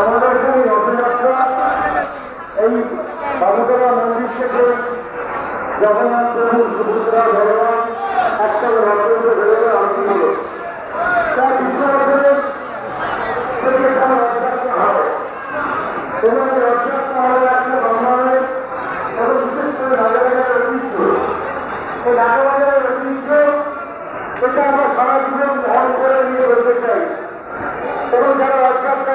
আমাদের সেই রথযাত্রা এই বাবুতলা মন্দির থেকে জগন্নাথ প্রভু সুভদ্রা ভগবান একটা রথযাত্রা ভেবে আরতি হল তা বিশ্ব রথের থেকে এখানে রথযাত্রা হয় এবং রথযাত্রা হবে সারা জীবন ধারণ করে নিয়ে বলতে চাই এবং যারা রথযাত্রা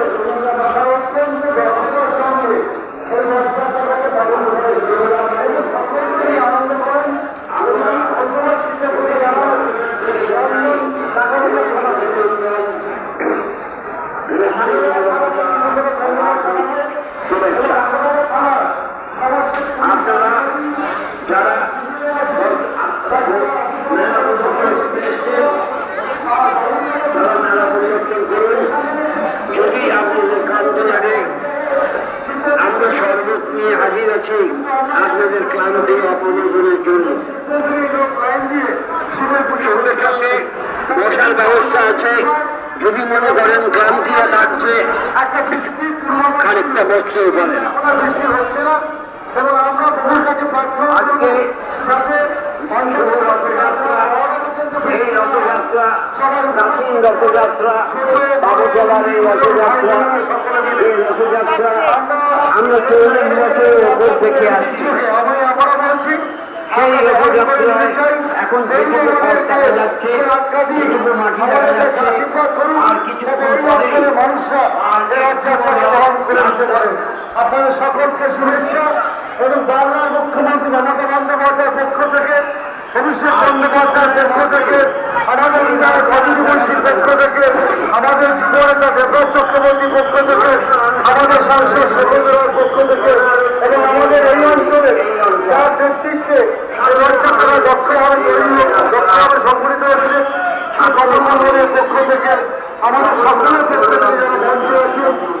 নিয়ে হাজির আছি আপনাদের ক্লান্তি অপনোদনের জন্য। বসার ব্যবস্থা আছে। যদি মনে করেন ক্লান্তিও লাগছে খানিকটা বসতেও পারেন আজকে যাতে শুভ রথযাত্রা এই রথযাত্রা রথযাত্রা রথযাত্রা এই রথযাত্রা আমরা চল্লিশ বছরের ওপর দেখে আসছি সেই এখন থেকে পথ দেখা যাচ্ছে কিছু মাটি দেখা যাচ্ছে আর কিছু মানুষরা এই রথযাত্রাকে গ্রহণ করে দিতে পারেন আপনাদের সকলকে শুভেচ্ছা এবং বাংলার মুখ্যমন্ত্রী মমতা বন্দ্যোপাধ্যায়ের পক্ষ থেকে, অভিষেক বন্দ্যোপাধ্যায়ের পক্ষ থেকে আমাদের অজিত বৈশীর পক্ষ থেকে আমাদের যুবনেতা দেবরাজ চক্রবর্তীর পক্ষ থেকে আমাদের সাংসদ সুরেন্দ্রের পক্ষ থেকে এবং আমাদের এই অঞ্চলে যার নেতৃত্বে আমাদের সকলের পক্ষ থেকে মঞ্চে আছেন